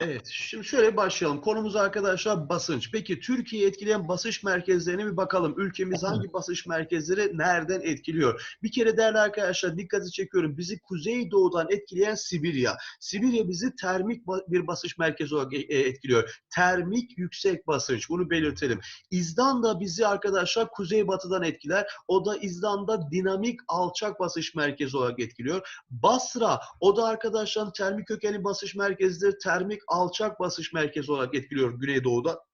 Evet, şimdi şöyle başlayalım. Konumuz arkadaşlar basınç. Peki Türkiye'yi etkileyen basınç merkezlerine bir bakalım. Ülkemiz hangi basınç merkezleri nereden etkiliyor? Bir kere değerli arkadaşlar dikkati çekiyorum. Bizi kuzeydoğudan etkileyen Sibirya. Sibirya bizi termik bir basınç merkezi olarak e, e, etkiliyor. Termik yüksek basınç. Bunu belirtelim. İzlanda bizi arkadaşlar kuzeybatıdan etkiler. O da İzlanda dinamik alçak basınç merkezi olarak etkiliyor. Basra o da arkadaşlar termik kökenli basınç merkezidir. Termik alçak basış merkezi olarak etkiliyor Güneydoğu'da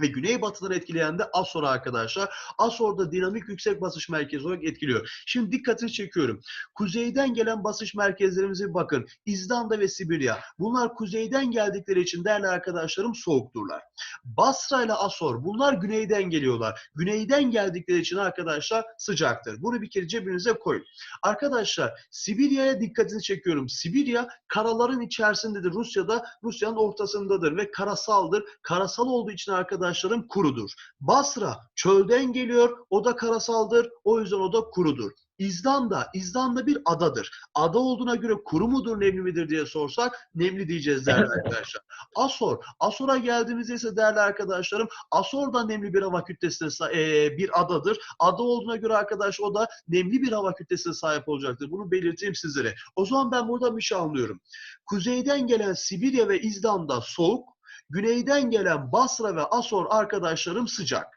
ve güneybatıdan etkileyen de Asor arkadaşlar. Asor'da dinamik yüksek basış merkezi olarak etkiliyor. Şimdi dikkatini çekiyorum. Kuzeyden gelen basış merkezlerimize bakın. İzlanda ve Sibirya. Bunlar kuzeyden geldikleri için değerli arkadaşlarım soğukturlar. Basra ile Asor bunlar güneyden geliyorlar. Güneyden geldikleri için arkadaşlar sıcaktır. Bunu bir kere cebinize koyun. Arkadaşlar Sibirya'ya dikkatini çekiyorum. Sibirya karaların içerisindedir. Rusya'da Rusya'nın ortasındadır ve karasaldır. Karasal olduğu için arkadaşlar arkadaşlarım kurudur. Basra çölden geliyor, o da karasaldır, o yüzden o da kurudur. İzlanda, İzlanda bir adadır. Ada olduğuna göre kuru mudur, nemli midir diye sorsak nemli diyeceğiz değerli arkadaşlar. Asor, Asor'a geldiğimizde ise değerli arkadaşlarım Asor da nemli bir hava kütlesine e, bir adadır. Ada olduğuna göre arkadaş o da nemli bir hava kütlesine sahip olacaktır. Bunu belirteyim sizlere. O zaman ben burada bir şey anlıyorum. Kuzeyden gelen Sibirya ve İzlanda soğuk, Güneyden gelen Basra ve Asor arkadaşlarım sıcak.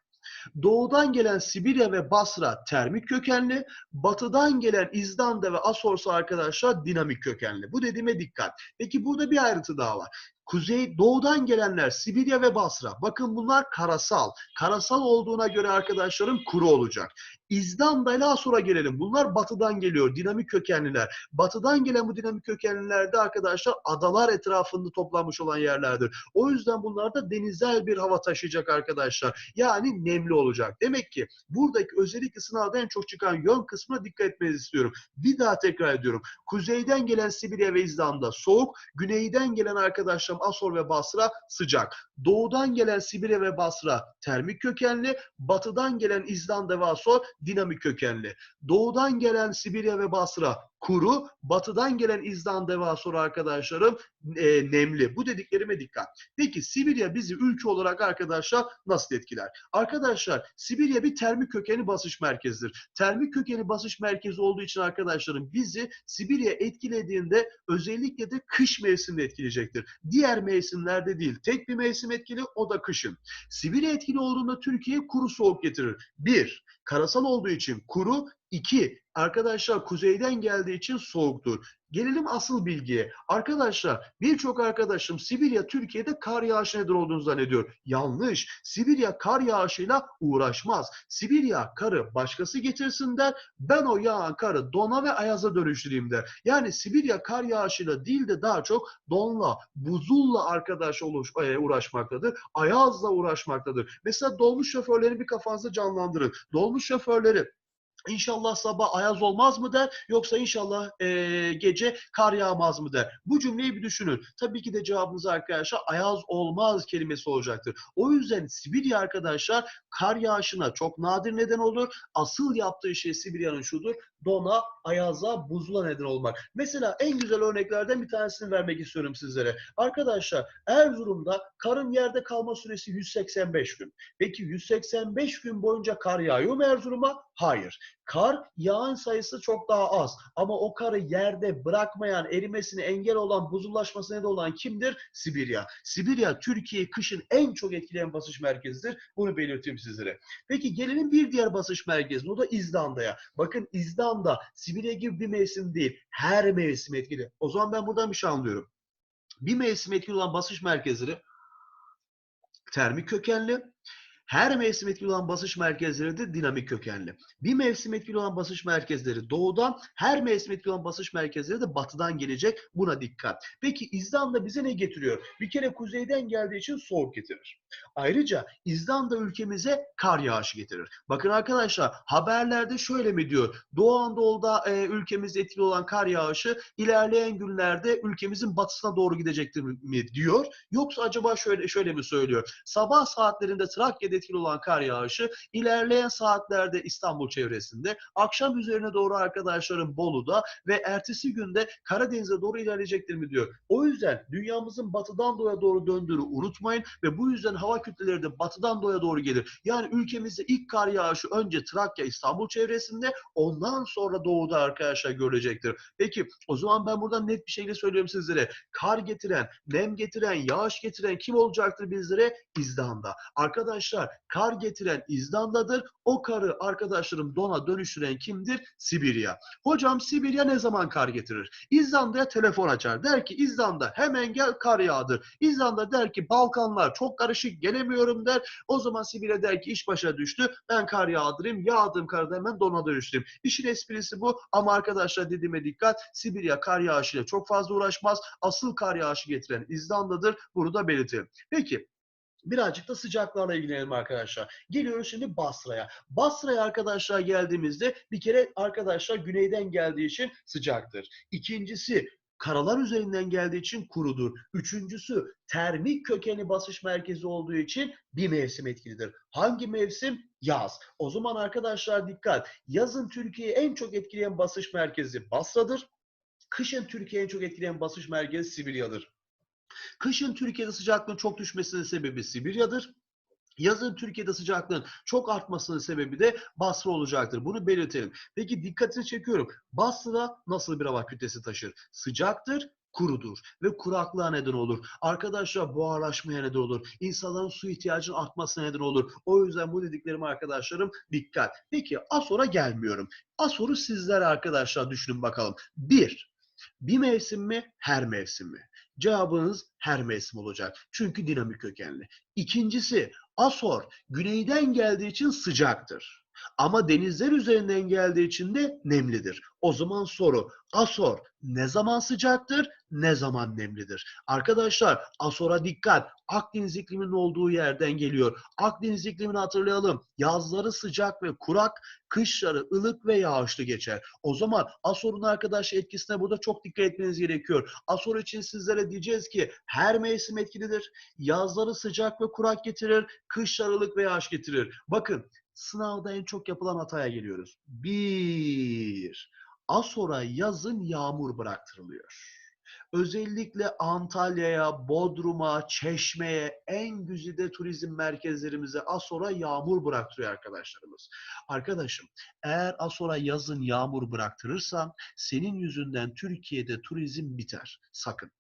Doğudan gelen Sibirya ve Basra termik kökenli, batıdan gelen İzlanda ve Asorsa arkadaşlar dinamik kökenli. Bu dediğime dikkat. Peki burada bir ayrıntı daha var. Kuzey doğudan gelenler Sibirya ve Basra. Bakın bunlar karasal. Karasal olduğuna göre arkadaşlarım kuru olacak. İzlanda ile Asur'a gelelim. Bunlar batıdan geliyor. Dinamik kökenliler. Batıdan gelen bu dinamik kökenlilerde arkadaşlar adalar etrafında toplanmış olan yerlerdir. O yüzden bunlar da denizel bir hava taşıyacak arkadaşlar. Yani nemli olacak. Demek ki buradaki özellikle sınavda en çok çıkan yön kısmına dikkat etmenizi istiyorum. Bir daha tekrar ediyorum. Kuzeyden gelen Sibirya ve İzlanda soğuk. Güneyden gelen arkadaşlar Asor ve Basra sıcak. Doğudan gelen Sibirya ve Basra termik kökenli. Batıdan gelen İzlanda ve Asor dinamik kökenli. Doğudan gelen Sibirya ve Basra kuru, batıdan gelen İzlanda ve Asor arkadaşlarım e, nemli. Bu dediklerime dikkat. Peki Sibirya bizi ülke olarak arkadaşlar nasıl etkiler? Arkadaşlar Sibirya bir termik kökeni basış merkezidir. Termik kökeni basış merkezi olduğu için arkadaşlarım bizi Sibirya etkilediğinde özellikle de kış mevsiminde etkileyecektir. Diğer mevsimlerde değil. Tek bir mevsim etkili o da kışın. Sibirya etkili olduğunda Türkiye kuru soğuk getirir. Bir, karasal olduğu için kuru. İki, arkadaşlar kuzeyden geldiği için soğuktur. Gelelim asıl bilgiye. Arkadaşlar birçok arkadaşım Sibirya Türkiye'de kar yağışı nedir olduğunu zannediyor. Yanlış. Sibirya kar yağışıyla uğraşmaz. Sibirya karı başkası getirsin der. Ben o yağan karı dona ve ayaza dönüştüreyim der. Yani Sibirya kar yağışıyla değil de daha çok donla, buzulla arkadaş oluş, e, uğraşmaktadır. Ayazla uğraşmaktadır. Mesela dolmuş şoförleri bir kafanızda canlandırın. Dolmuş şoförleri İnşallah sabah ayaz olmaz mı der yoksa inşallah e, gece kar yağmaz mı der. Bu cümleyi bir düşünün. Tabii ki de cevabınız arkadaşlar ayaz olmaz kelimesi olacaktır. O yüzden Sibirya arkadaşlar kar yağışına çok nadir neden olur. Asıl yaptığı şey Sibirya'nın şudur dona, ayaza, buzula neden olmak. Mesela en güzel örneklerden bir tanesini vermek istiyorum sizlere. Arkadaşlar Erzurum'da karın yerde kalma süresi 185 gün. Peki 185 gün boyunca kar yağıyor mu Erzurum'a? Hayır. Kar yağın sayısı çok daha az. Ama o karı yerde bırakmayan, erimesine engel olan, buzullaşmasına neden olan kimdir? Sibirya. Sibirya Türkiye kışın en çok etkileyen basış merkezidir. Bunu belirteyim sizlere. Peki gelelim bir diğer basış merkezine. O da İzlanda'ya. Bakın İzlanda Sibirya gibi bir mevsim değil. Her mevsim etkili. O zaman ben buradan bir şey anlıyorum. Bir mevsim etkili olan basış merkezleri termik kökenli, her mevsim etkili olan basış merkezleri de dinamik kökenli. Bir mevsim etkili olan basış merkezleri doğudan, her mevsim etkili olan basış merkezleri de batıdan gelecek. Buna dikkat. Peki İzlanda bize ne getiriyor? Bir kere kuzeyden geldiği için soğuk getirir. Ayrıca İzlanda ülkemize kar yağışı getirir. Bakın arkadaşlar haberlerde şöyle mi diyor? Doğu Anadolu'da e, ülkemizde etkili olan kar yağışı ilerleyen günlerde ülkemizin batısına doğru gidecektir mi diyor? Yoksa acaba şöyle şöyle mi söylüyor? Sabah saatlerinde Trakya'da etkili olan kar yağışı ilerleyen saatlerde İstanbul çevresinde, akşam üzerine doğru arkadaşlarım Bolu'da ve ertesi günde Karadeniz'e doğru ilerleyecektir mi diyor. O yüzden dünyamızın batıdan doğuya doğru döndüğünü unutmayın ve bu yüzden hava kütleleri de batıdan doğuya doğru gelir. Yani ülkemizde ilk kar yağışı önce Trakya, İstanbul çevresinde ondan sonra doğuda arkadaşlar görülecektir. Peki o zaman ben buradan net bir şekilde söylüyorum sizlere. Kar getiren, nem getiren, yağış getiren kim olacaktır bizlere? İzdanda. Arkadaşlar kar getiren İzlanda'dır. O karı arkadaşlarım dona dönüştüren kimdir? Sibirya. Hocam Sibirya ne zaman kar getirir? İzlanda'ya telefon açar. Der ki İzlanda hemen gel kar yağdır. İzlanda der ki Balkanlar çok karışık gelemiyorum der. O zaman Sibirya der ki iş başa düştü. Ben kar yağdırayım. Yağdığım karda hemen dona dönüştüreyim. İşin esprisi bu ama arkadaşlar dediğime dikkat. Sibirya kar yağışıyla çok fazla uğraşmaz. Asıl kar yağışı getiren İzlanda'dır. Bunu da belirtelim. Peki Birazcık da sıcaklarla ilgilenelim arkadaşlar. Geliyoruz şimdi Basra'ya. Basra'ya arkadaşlar geldiğimizde bir kere arkadaşlar güneyden geldiği için sıcaktır. İkincisi karalar üzerinden geldiği için kurudur. Üçüncüsü termik kökeni basış merkezi olduğu için bir mevsim etkilidir. Hangi mevsim? Yaz. O zaman arkadaşlar dikkat. Yazın Türkiye'yi en çok etkileyen basış merkezi Basra'dır. Kışın Türkiye'yi en çok etkileyen basış merkezi Sibirya'dır. Kışın Türkiye'de sıcaklığın çok düşmesinin sebebi Sibirya'dır. Yazın Türkiye'de sıcaklığın çok artmasının sebebi de Basra olacaktır. Bunu belirtelim. Peki dikkatini çekiyorum. Basra nasıl bir hava kütlesi taşır? Sıcaktır, kurudur ve kuraklığa neden olur. Arkadaşlar buharlaşmaya neden olur. İnsanların su ihtiyacının artmasına neden olur. O yüzden bu dediklerim arkadaşlarım dikkat. Peki Asor'a gelmiyorum. Asor'u sizler arkadaşlar düşünün bakalım. Bir, bir mevsim mi, her mevsim mi? Cevabınız her mevsim olacak. Çünkü dinamik kökenli. İkincisi, Asor güneyden geldiği için sıcaktır. Ama denizler üzerinden geldiği için de nemlidir. O zaman soru Asor ne zaman sıcaktır, ne zaman nemlidir? Arkadaşlar Asor'a dikkat. Akdeniz ikliminin olduğu yerden geliyor. Akdeniz iklimini hatırlayalım. Yazları sıcak ve kurak, kışları ılık ve yağışlı geçer. O zaman Asor'un arkadaş etkisine burada çok dikkat etmeniz gerekiyor. Asor için sizlere diyeceğiz ki her mevsim etkilidir. Yazları sıcak ve kurak getirir, kışları ılık ve yağış getirir. Bakın sınavda en çok yapılan hataya geliyoruz. Bir, Asor'a yazın yağmur bıraktırılıyor. Özellikle Antalya'ya, Bodrum'a, Çeşme'ye, en güzide turizm merkezlerimize Asor'a yağmur bıraktırıyor arkadaşlarımız. Arkadaşım eğer Asor'a yazın yağmur bıraktırırsan senin yüzünden Türkiye'de turizm biter. Sakın.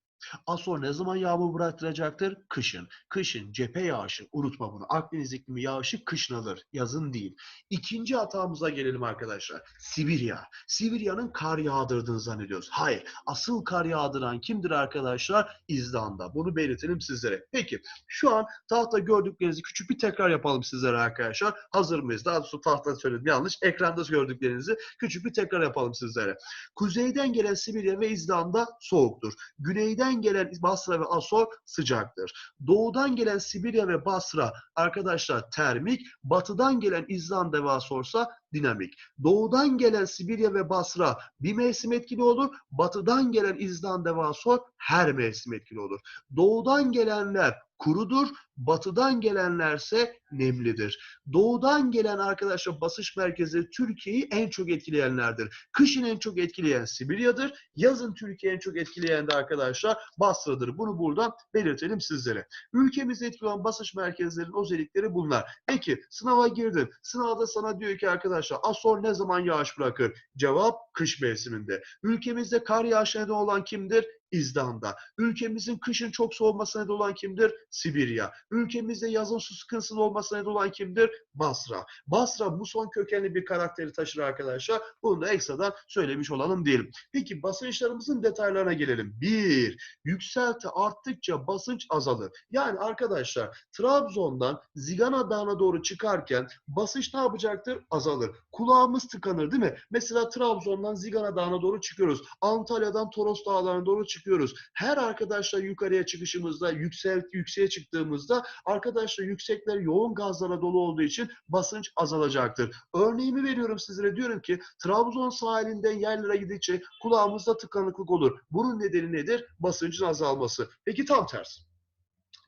Asor ne zaman yağmur bıraktıracaktır? Kışın. Kışın cephe yağışı, unutma bunu. Akdeniz iklimi yağışı kışın alır, yazın değil. İkinci hatamıza gelelim arkadaşlar. Sibirya. Sibirya'nın kar yağdırdığını zannediyoruz. Hayır. Asıl kar yağdıran kimdir arkadaşlar? İzlanda. Bunu belirtelim sizlere. Peki. Şu an tahta gördüklerinizi küçük bir tekrar yapalım sizlere arkadaşlar. Hazır mıyız? Daha doğrusu tahta söyledim yanlış. Ekranda gördüklerinizi küçük bir tekrar yapalım sizlere. Kuzeyden gelen Sibirya ve İzlanda soğuktur. Güneyden gelen Basra ve Asor sıcaktır. Doğudan gelen Sibirya ve Basra arkadaşlar termik, batıdan gelen İzlanda ve Asorsa dinamik. Doğudan gelen Sibirya ve Basra bir mevsim etkili olur. Batıdan gelen İzlanda ve Asor her mevsim etkili olur. Doğudan gelenler kurudur. Batıdan gelenlerse nemlidir. Doğudan gelen arkadaşlar basış merkezi Türkiye'yi en çok etkileyenlerdir. Kışın en çok etkileyen Sibirya'dır. Yazın Türkiye'yi en çok etkileyen de arkadaşlar Basra'dır. Bunu buradan belirtelim sizlere. Ülkemizde etkili olan basış merkezlerinin özellikleri bunlar. Peki sınava girdin. Sınavda sana diyor ki arkadaşlar Asor ne zaman yağış bırakır? Cevap kış mevsiminde. Ülkemizde kar yağışı neden olan kimdir? İzdanda. Ülkemizin kışın çok soğumasına neden olan kimdir? Sibirya. Ülkemizde yazın su sıkıntısının olmasına neden olan kimdir? Basra. Basra muson kökenli bir karakteri taşır arkadaşlar. Bunu da ekstradan söylemiş olalım diyelim. Peki basınçlarımızın detaylarına gelelim. Bir, yükselti arttıkça basınç azalır. Yani arkadaşlar Trabzon'dan Zigana Dağı'na doğru çıkarken basınç ne yapacaktır? Azalır. Kulağımız tıkanır değil mi? Mesela Trabzon'dan Zigana Dağı'na doğru çıkıyoruz. Antalya'dan Toros Dağları'na doğru çıkıyoruz. Her arkadaşlar yukarıya çıkışımızda, yüksel, yükseğe çıktığımızda arkadaşlar yüksekler yoğun gazlara dolu olduğu için basınç azalacaktır. Örneğimi veriyorum sizlere diyorum ki Trabzon sahilinden yerlere gidince kulağımızda tıkanıklık olur. Bunun nedeni nedir? Basıncın azalması. Peki tam tersi.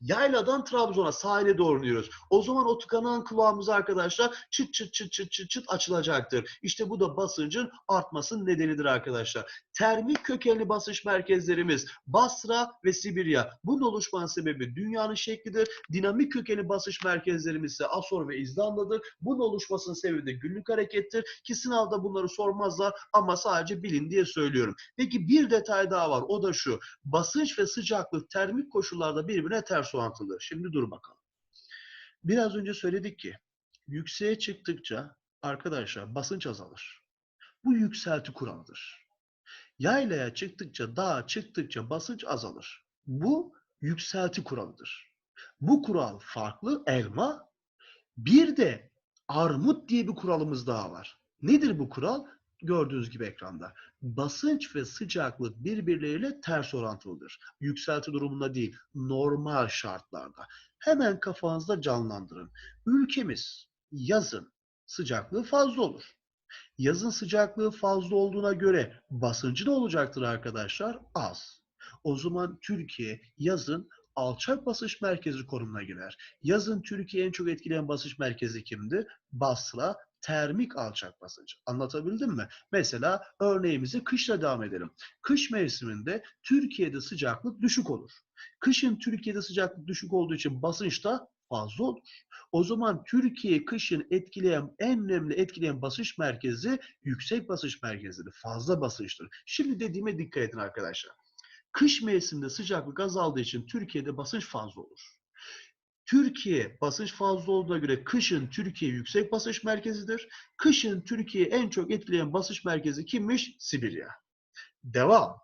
Yayladan Trabzon'a sahile doğru iniyoruz. O zaman o tıkanan kulağımız arkadaşlar çıt çıt çıt çıt çıt çıt açılacaktır. İşte bu da basıncın artmasının nedenidir arkadaşlar. Termik kökenli basınç merkezlerimiz Basra ve Sibirya. Bunun oluşmanın sebebi dünyanın şeklidir. Dinamik kökenli basınç merkezlerimiz ise Asor ve İzlanda'dır. Bunun oluşmasının sebebi de günlük harekettir. Ki sınavda bunları sormazlar ama sadece bilin diye söylüyorum. Peki bir detay daha var. O da şu. Basınç ve sıcaklık termik koşullarda birbirine ters orantılı. Şimdi dur bakalım. Biraz önce söyledik ki yükseğe çıktıkça arkadaşlar basınç azalır. Bu yükselti kuralıdır. Yaylaya çıktıkça, dağa çıktıkça basınç azalır. Bu yükselti kuralıdır. Bu kural farklı elma. Bir de armut diye bir kuralımız daha var. Nedir bu kural? Gördüğünüz gibi ekranda. Basınç ve sıcaklık birbirleriyle ters orantılıdır. Yükselti durumunda değil, normal şartlarda. Hemen kafanızda canlandırın. Ülkemiz yazın sıcaklığı fazla olur. Yazın sıcaklığı fazla olduğuna göre basıncı ne olacaktır arkadaşlar? Az. O zaman Türkiye yazın alçak basınç merkezi konumuna girer. Yazın Türkiye en çok etkileyen basınç merkezi kimdi? Basra, termik alçak basınç. Anlatabildim mi? Mesela örneğimizi kışla devam edelim. Kış mevsiminde Türkiye'de sıcaklık düşük olur. Kışın Türkiye'de sıcaklık düşük olduğu için basınç da fazla olur. O zaman Türkiye kışın etkileyen en önemli etkileyen basınç merkezi yüksek basınç merkezidir. Fazla basınçtır. Şimdi dediğime dikkat edin arkadaşlar. Kış mevsiminde sıcaklık azaldığı için Türkiye'de basınç fazla olur. Türkiye basınç fazla olduğuna göre kışın Türkiye yüksek basınç merkezidir. Kışın Türkiye en çok etkileyen basınç merkezi kimmiş? Sibirya. Devam.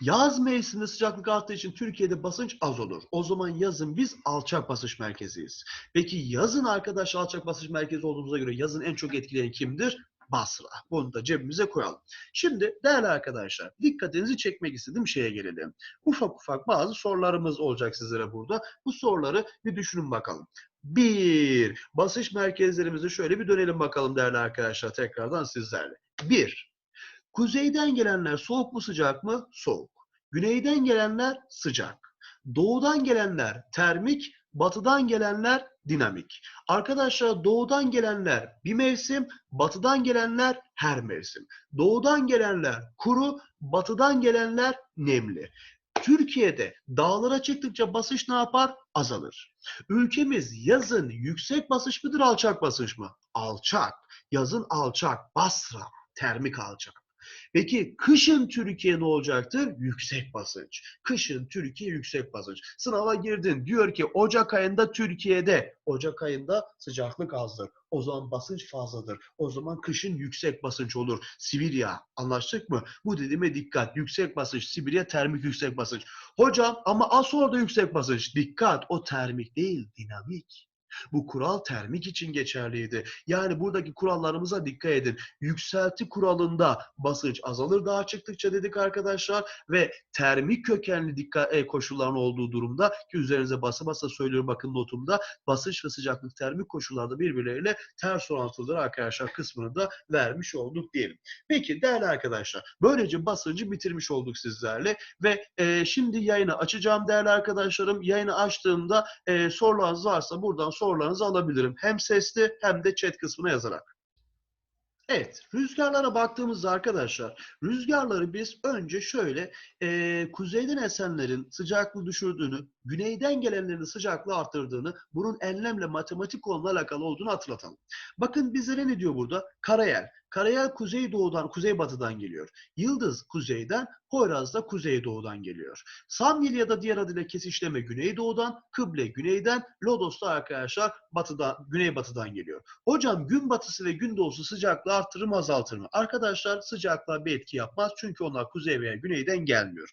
Yaz mevsiminde sıcaklık arttığı için Türkiye'de basınç az olur. O zaman yazın biz alçak basınç merkeziyiz. Peki yazın arkadaş alçak basınç merkezi olduğumuza göre yazın en çok etkileyen kimdir? Basra. Bunu da cebimize koyalım. Şimdi değerli arkadaşlar dikkatinizi çekmek istediğim şeye gelelim. Ufak ufak bazı sorularımız olacak sizlere burada. Bu soruları bir düşünün bakalım. Bir, basınç merkezlerimizi şöyle bir dönelim bakalım değerli arkadaşlar tekrardan sizlerle. Bir, kuzeyden gelenler soğuk mu sıcak mı? Soğuk. Güneyden gelenler sıcak. Doğudan gelenler termik, batıdan gelenler dinamik. Arkadaşlar doğudan gelenler bir mevsim, batıdan gelenler her mevsim. Doğudan gelenler kuru, batıdan gelenler nemli. Türkiye'de dağlara çıktıkça basınç ne yapar? Azalır. Ülkemiz yazın yüksek basınç mıdır, alçak basınç mı? Alçak. Yazın alçak. Basra. Termik alçak. Peki kışın Türkiye ne olacaktır? Yüksek basınç. Kışın Türkiye yüksek basınç. Sınava girdin diyor ki Ocak ayında Türkiye'de Ocak ayında sıcaklık azdır. O zaman basınç fazladır. O zaman kışın yüksek basınç olur. Sibirya anlaştık mı? Bu dediğime dikkat. Yüksek basınç. Sibirya termik yüksek basınç. Hocam ama Asor'da yüksek basınç. Dikkat o termik değil dinamik. Bu kural termik için geçerliydi. Yani buradaki kurallarımıza dikkat edin. Yükselti kuralında basınç azalır daha çıktıkça dedik arkadaşlar ve termik kökenli dikkat e, koşulların olduğu durumda ki üzerinize basa basa söylüyorum bakın notumda basınç ve sıcaklık termik koşullarda birbirleriyle ters orantılıdır arkadaşlar kısmını da vermiş olduk diyelim. Peki değerli arkadaşlar böylece basıncı bitirmiş olduk sizlerle ve e, şimdi yayını açacağım değerli arkadaşlarım. Yayını açtığımda e, sorularınız varsa buradan sorularınızı alabilirim. Hem sesli hem de chat kısmına yazarak. Evet, rüzgarlara baktığımızda arkadaşlar, rüzgarları biz önce şöyle e, kuzeyden esenlerin sıcaklığı düşürdüğünü, güneyden gelenlerin sıcaklığı arttırdığını, bunun enlemle matematik konuyla alakalı olduğunu hatırlatalım. Bakın bizlere ne diyor burada? Karayel. Karayel kuzeydoğudan, kuzeybatıdan geliyor. Yıldız kuzeyden, Poyraz da kuzeydoğudan geliyor. Samyeli ya da diğer adıyla kesişleme güneydoğudan, kıble güneyden, Lodos da arkadaşlar batıdan, güneybatıdan geliyor. Hocam gün batısı ve gün doğusu sıcaklığı arttırır mı azaltır mı? Arkadaşlar sıcaklığa bir etki yapmaz çünkü onlar kuzey veya güneyden gelmiyor.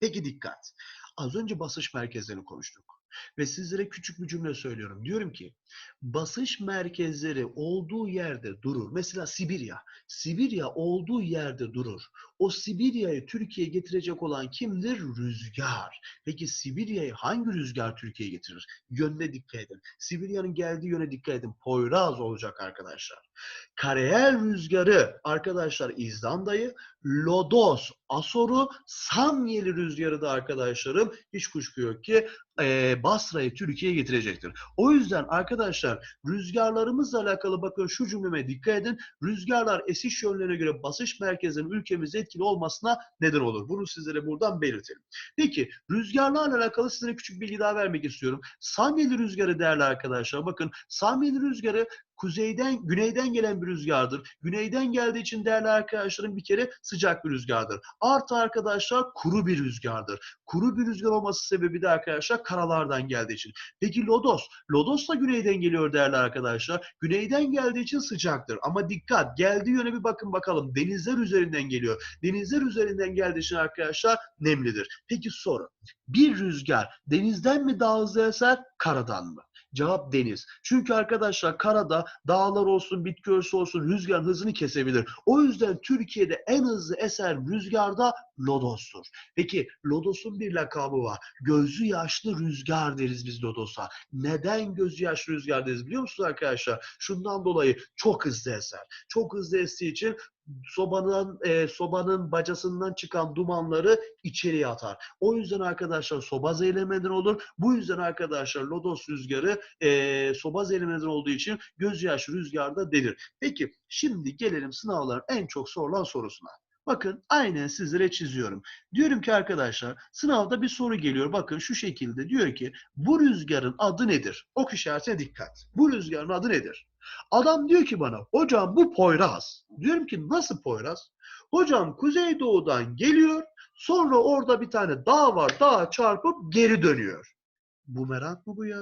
Peki dikkat. Az önce basınç merkezlerini konuştuk. Ve sizlere küçük bir cümle söylüyorum. Diyorum ki basış merkezleri olduğu yerde durur. Mesela Sibirya. Sibirya olduğu yerde durur. O Sibirya'yı Türkiye'ye getirecek olan kimdir? Rüzgar. Peki Sibirya'yı hangi rüzgar Türkiye'ye getirir? Yönüne dikkat edin. Sibirya'nın geldiği yöne dikkat edin. Poyraz olacak arkadaşlar. Karayel rüzgarı arkadaşlar İzlanda'yı, Lodos, Asor'u, Samyeli rüzgarı da arkadaşlarım hiç kuşku yok ki Basra'yı Türkiye'ye getirecektir. O yüzden arkadaşlar rüzgarlarımızla alakalı bakın şu cümleme dikkat edin. Rüzgarlar esiş yönlerine göre basış merkezinin ülkemizde etkili olmasına neden olur. Bunu sizlere buradan belirtelim. Peki rüzgarlarla alakalı sizlere küçük bilgi daha vermek istiyorum. Samyeli rüzgarı değerli arkadaşlar bakın Samyeli rüzgarı kuzeyden, güneyden gelen bir rüzgardır. Güneyden geldiği için değerli arkadaşlarım bir kere sıcak bir rüzgardır. Artı arkadaşlar kuru bir rüzgardır. Kuru bir rüzgar olması sebebi de arkadaşlar karalardan geldiği için. Peki Lodos? Lodos da güneyden geliyor değerli arkadaşlar. Güneyden geldiği için sıcaktır. Ama dikkat geldiği yöne bir bakın bakalım. Denizler üzerinden geliyor. Denizler üzerinden geldiği için arkadaşlar nemlidir. Peki soru. Bir rüzgar denizden mi daha hızlı eser, karadan mı? Cevap deniz. Çünkü arkadaşlar karada dağlar olsun, bitki örtüsü olsun rüzgarın hızını kesebilir. O yüzden Türkiye'de en hızlı eser rüzgarda Lodos'tur. Peki Lodos'un bir lakabı var. Gözü yaşlı rüzgar deriz biz Lodos'a. Neden gözü yaşlı rüzgar deriz biliyor musunuz arkadaşlar? Şundan dolayı çok hızlı eser. Çok hızlı estiği için sobanın e, sobanın bacasından çıkan dumanları içeriye atar. O yüzden arkadaşlar soba zehirlemeden olur. Bu yüzden arkadaşlar lodos rüzgarı e, soba zehirlemeden olduğu için göz yaş rüzgarda denir. Peki şimdi gelelim sınavların en çok sorulan sorusuna. Bakın aynen sizlere çiziyorum. Diyorum ki arkadaşlar sınavda bir soru geliyor. Bakın şu şekilde diyor ki bu rüzgarın adı nedir? Ok işaretine dikkat. Bu rüzgarın adı nedir? Adam diyor ki bana hocam bu Poyraz. Diyorum ki nasıl Poyraz? Hocam Kuzeydoğu'dan geliyor sonra orada bir tane dağ var dağa çarpıp geri dönüyor. Bumerang mı bu ya?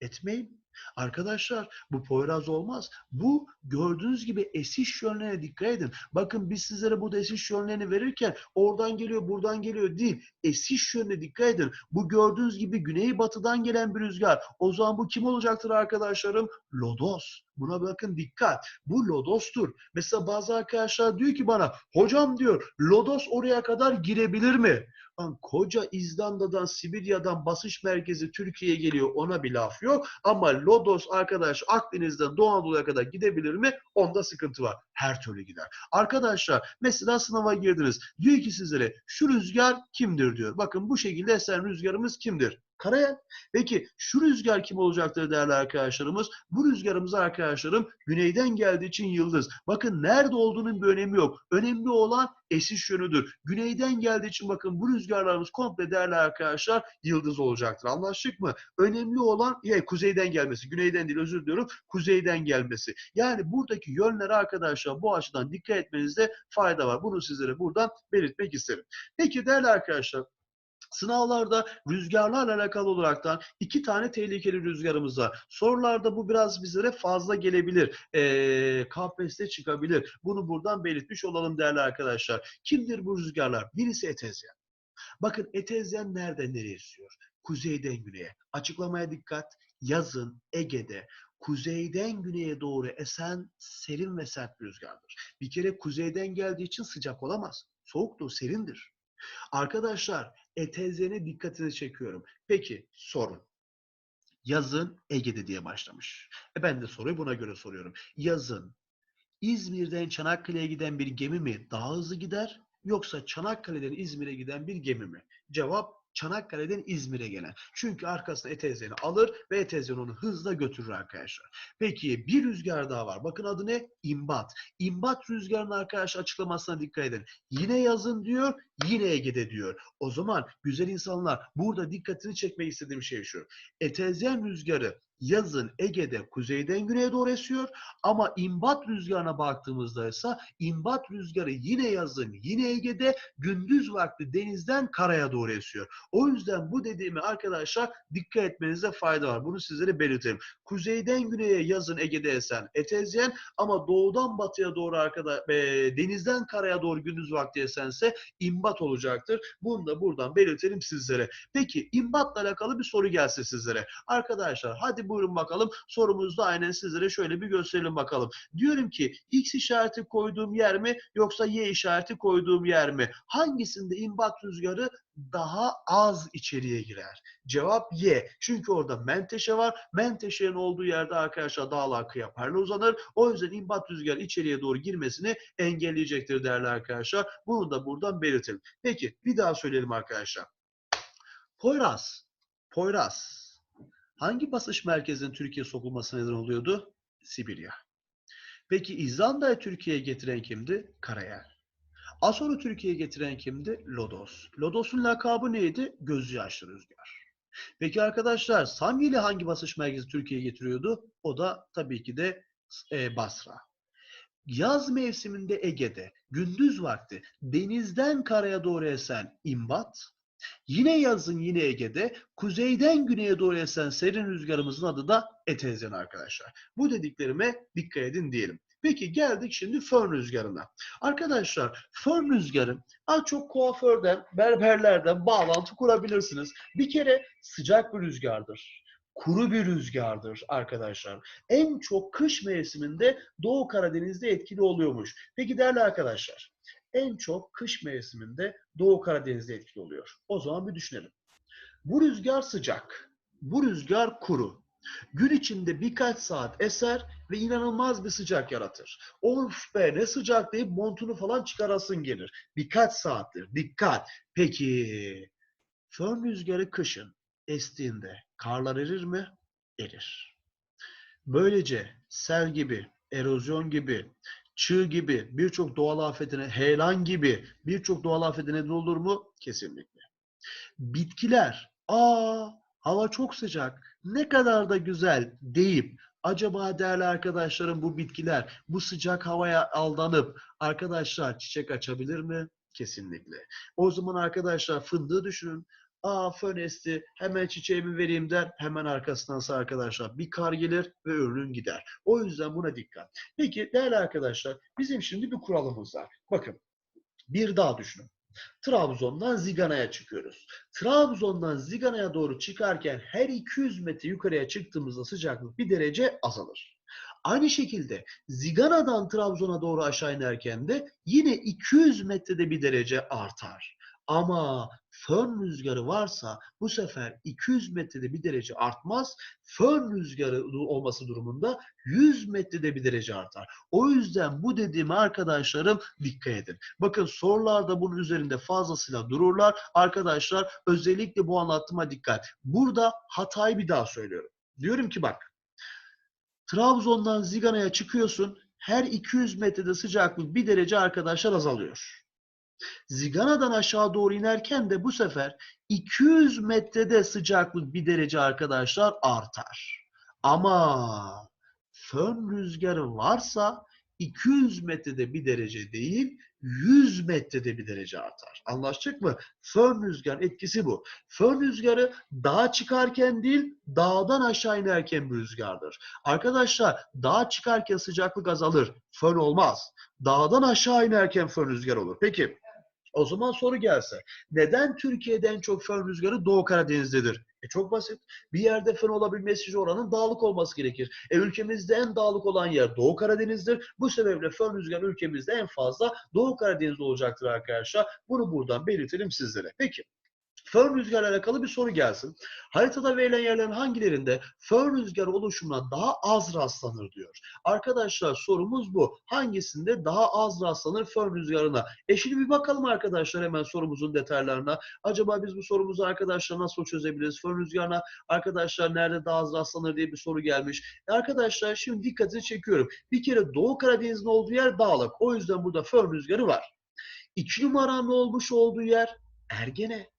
Etmeyin. Arkadaşlar bu Poyraz olmaz. Bu gördüğünüz gibi esiş yönlerine dikkat edin. Bakın biz sizlere bu esiş yönlerini verirken oradan geliyor buradan geliyor değil. Esiş yönüne dikkat edin. Bu gördüğünüz gibi güneybatıdan gelen bir rüzgar. O zaman bu kim olacaktır arkadaşlarım? Lodos. Buna bakın dikkat. Bu Lodos'tur. Mesela bazı arkadaşlar diyor ki bana hocam diyor Lodos oraya kadar girebilir mi? Lan koca İzlanda'dan, Sibirya'dan basış merkezi Türkiye'ye geliyor ona bir laf yok. Ama Lodos arkadaş Akdeniz'den Doğu Anadolu'ya kadar gidebilir mi? Onda sıkıntı var. Her türlü gider. Arkadaşlar mesela sınava girdiniz. Diyor ki sizlere şu rüzgar kimdir diyor. Bakın bu şekilde esen rüzgarımız kimdir? Karayel. Peki şu rüzgar kim olacaktır değerli arkadaşlarımız? Bu rüzgarımız arkadaşlarım güneyden geldiği için yıldız. Bakın nerede olduğunun bir önemi yok. Önemli olan esiş yönüdür. Güneyden geldiği için bakın bu rüzgarlarımız komple değerli arkadaşlar yıldız olacaktır. Anlaştık mı? Önemli olan ya kuzeyden gelmesi. Güneyden değil özür diliyorum. Kuzeyden gelmesi. Yani buradaki yönlere arkadaşlar bu açıdan dikkat etmenizde fayda var. Bunu sizlere buradan belirtmek isterim. Peki değerli arkadaşlar Sınavlarda rüzgarlarla alakalı olaraktan iki tane tehlikeli rüzgarımız var. Sorularda bu biraz bizlere fazla gelebilir. Ee, KPSS'de çıkabilir. Bunu buradan belirtmiş olalım değerli arkadaşlar. Kimdir bu rüzgarlar? Birisi etezyen. Bakın etezyen nereden nereye esiyor? Kuzeyden güneye. Açıklamaya dikkat. Yazın Ege'de kuzeyden güneye doğru esen serin ve sert bir rüzgardır. Bir kere kuzeyden geldiği için sıcak olamaz. Soğuktur, serindir. Arkadaşlar etezene dikkatini çekiyorum. Peki sorun. Yazın Ege'de diye başlamış. E ben de soruyu buna göre soruyorum. Yazın İzmir'den Çanakkale'ye giden bir gemi mi daha hızlı gider yoksa Çanakkale'den İzmir'e giden bir gemi mi? Cevap Çanakkale'den İzmir'e gelen. Çünkü arkasına etezeni alır ve etezen onu hızla götürür arkadaşlar. Peki bir rüzgar daha var. Bakın adı ne? İmbat. İmbat rüzgarının arkadaşlar açıklamasına dikkat edin. Yine yazın diyor, yine Ege'de diyor. O zaman güzel insanlar burada dikkatini çekmek istediğim şey şu. Etezyen rüzgarı yazın Ege'de kuzeyden güneye doğru esiyor ama imbat rüzgarına baktığımızda ise imbat rüzgarı yine yazın yine Ege'de gündüz vakti denizden karaya doğru esiyor. O yüzden bu dediğimi arkadaşlar dikkat etmenize fayda var. Bunu sizlere belirtelim. Kuzeyden güneye yazın Ege'de esen etezyen ama doğudan batıya doğru arkada e, denizden karaya doğru gündüz vakti esense imbat olacaktır. Bunu da buradan belirtelim sizlere. Peki imbatla alakalı bir soru gelse sizlere. Arkadaşlar hadi buyurun bakalım sorumuzda aynen sizlere şöyle bir gösterelim bakalım. Diyorum ki X işareti koyduğum yer mi yoksa Y işareti koyduğum yer mi? Hangisinde imbat rüzgarı daha az içeriye girer? Cevap Y. Çünkü orada menteşe var. Menteşenin olduğu yerde arkadaşlar dağlar kıya uzanır. O yüzden imbat rüzgarı içeriye doğru girmesini engelleyecektir değerli arkadaşlar. Bunu da buradan belirtelim. Peki bir daha söyleyelim arkadaşlar. Poyraz. Poyraz. Hangi basış merkezinin Türkiye sokulmasına neden oluyordu? Sibirya. Peki İzlanda'yı Türkiye'ye getiren kimdi? Karayel. Asor'u Türkiye'ye getiren kimdi? Lodos. Lodos'un lakabı neydi? Gözü yaşlı rüzgar. Peki arkadaşlar Samyeli hangi basış merkezi Türkiye'ye getiriyordu? O da tabii ki de e, Basra. Yaz mevsiminde Ege'de gündüz vakti denizden karaya doğru esen imbat, yine yazın yine Ege'de kuzeyden güneye doğru esen serin rüzgarımızın adı da etezyen arkadaşlar. Bu dediklerime dikkat edin diyelim. Peki geldik şimdi fön rüzgarına. Arkadaşlar fön rüzgarı az çok kuaförden, berberlerden bağlantı kurabilirsiniz. Bir kere sıcak bir rüzgardır. Kuru bir rüzgardır arkadaşlar. En çok kış mevsiminde Doğu Karadeniz'de etkili oluyormuş. Peki değerli arkadaşlar, en çok kış mevsiminde Doğu Karadeniz'de etkili oluyor. O zaman bir düşünelim. Bu rüzgar sıcak, bu rüzgar kuru. Gün içinde birkaç saat eser ve inanılmaz bir sıcak yaratır. Of be ne sıcak deyip montunu falan çıkarasın gelir. Birkaç saattir. Dikkat. Peki fön rüzgarı kışın estiğinde karlar erir mi? Erir. Böylece sel gibi, erozyon gibi, çığ gibi birçok doğal afetine, heyelan gibi birçok doğal afete neden olur mu? Kesinlikle. Bitkiler, aa hava çok sıcak, ne kadar da güzel deyip acaba değerli arkadaşlarım bu bitkiler bu sıcak havaya aldanıp arkadaşlar çiçek açabilir mi? Kesinlikle. O zaman arkadaşlar fındığı düşünün. Aa fön esti hemen çiçeğimi vereyim der. Hemen arkasındansa arkadaşlar bir kar gelir ve ürün gider. O yüzden buna dikkat. Peki değerli arkadaşlar bizim şimdi bir kuralımız var. Bakın bir dağ düşünün. Trabzon'dan Zigana'ya çıkıyoruz. Trabzon'dan Zigana'ya doğru çıkarken her 200 metre yukarıya çıktığımızda sıcaklık bir derece azalır. Aynı şekilde Zigana'dan Trabzon'a doğru aşağı inerken de yine 200 metrede bir derece artar. Ama fön rüzgarı varsa bu sefer 200 metrede bir derece artmaz. Fön rüzgarı olması durumunda 100 metrede bir derece artar. O yüzden bu dediğime arkadaşlarım dikkat edin. Bakın sorularda bunun üzerinde fazlasıyla dururlar. Arkadaşlar özellikle bu anlatıma dikkat. Burada hatayı bir daha söylüyorum. Diyorum ki bak Trabzon'dan Zigana'ya çıkıyorsun. Her 200 metrede sıcaklık bir derece arkadaşlar azalıyor. Zigana'dan aşağı doğru inerken de bu sefer 200 metrede sıcaklık bir derece arkadaşlar artar. Ama fön rüzgarı varsa 200 metrede bir derece değil 100 metrede bir derece artar. Anlaştık mı? Fön rüzgar etkisi bu. Fön rüzgarı dağa çıkarken değil dağdan aşağı inerken bir rüzgardır. Arkadaşlar dağa çıkarken sıcaklık azalır. Fön olmaz. Dağdan aşağı inerken fön rüzgar olur. Peki o zaman soru gelse. Neden Türkiye'den çok fön rüzgarı Doğu Karadeniz'dedir? E çok basit. Bir yerde fön olabilmesi için oranın dağlık olması gerekir. E ülkemizde en dağlık olan yer Doğu Karadeniz'dir. Bu sebeple fön rüzgarı ülkemizde en fazla Doğu Karadeniz'de olacaktır arkadaşlar. Bunu buradan belirtelim sizlere. Peki. Fön rüzgarla alakalı bir soru gelsin. Haritada verilen yerlerin hangilerinde fön rüzgarı oluşumuna daha az rastlanır diyor. Arkadaşlar sorumuz bu. Hangisinde daha az rastlanır fön rüzgarına? E şimdi bir bakalım arkadaşlar hemen sorumuzun detaylarına. Acaba biz bu sorumuzu arkadaşlar nasıl çözebiliriz? Fön rüzgarına arkadaşlar nerede daha az rastlanır diye bir soru gelmiş. E arkadaşlar şimdi dikkatini çekiyorum. Bir kere Doğu Karadeniz'in olduğu yer dağlık. O yüzden burada fön rüzgarı var. İki numaranın olmuş olduğu yer Ergene.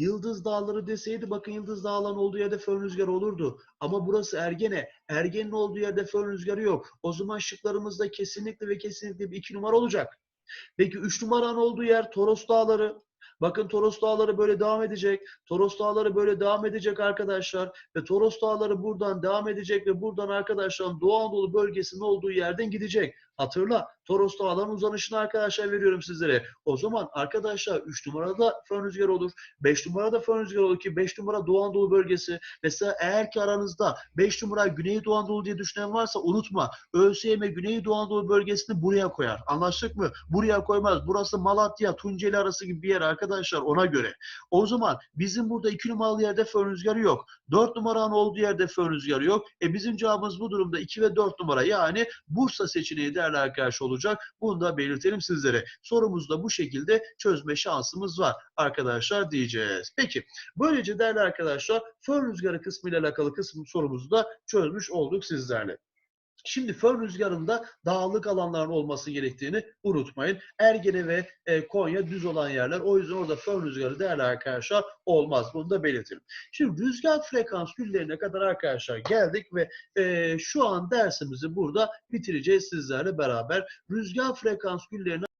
Yıldız Dağları deseydi bakın Yıldız Dağları'nın olduğu yerde fön rüzgarı olurdu. Ama burası Ergene. Ergene'nin olduğu yerde fön rüzgarı yok. O zaman şıklarımızda kesinlikle ve kesinlikle bir iki numara olacak. Peki 3 numaranın olduğu yer Toros Dağları. Bakın Toros Dağları böyle devam edecek. Toros Dağları böyle devam edecek arkadaşlar. Ve Toros Dağları buradan devam edecek ve buradan arkadaşlar Doğu Anadolu bölgesinin olduğu yerden gidecek. Hatırla Toros Dağları'nın uzanışını arkadaşlar veriyorum sizlere. O zaman arkadaşlar 3 numarada fön rüzgarı olur. 5 numarada fön rüzgarı olur ki 5 numara Doğu Anadolu bölgesi. Mesela eğer ki aranızda 5 numara Güneydoğu Anadolu diye düşünen varsa unutma. ÖSYM Güneydoğu Anadolu bölgesini buraya koyar. Anlaştık mı? Buraya koymaz. Burası Malatya, Tunceli arası gibi bir yer arkadaşlar ona göre. O zaman bizim burada 2 numaralı yerde fön rüzgarı yok. 4 numaranın olduğu yerde fön rüzgarı yok. E bizim cevabımız bu durumda 2 ve 4 numara yani Bursa seçeneği değerli arkadaş olacak. Bunu da belirtelim sizlere. Sorumuzda bu şekilde çözme şansımız var arkadaşlar diyeceğiz. Peki böylece değerli arkadaşlar fön rüzgarı kısmı ile alakalı kısmı sorumuzu da çözmüş olduk sizlerle. Şimdi fön rüzgarında dağlık alanların olması gerektiğini unutmayın. Ergene ve e, Konya düz olan yerler. O yüzden orada fön rüzgarı değerli arkadaşlar olmaz. Bunu da belirtelim. Şimdi rüzgar frekans küllerine kadar arkadaşlar geldik ve e, şu an dersimizi burada bitireceğiz sizlerle beraber. Rüzgar frekans küllerine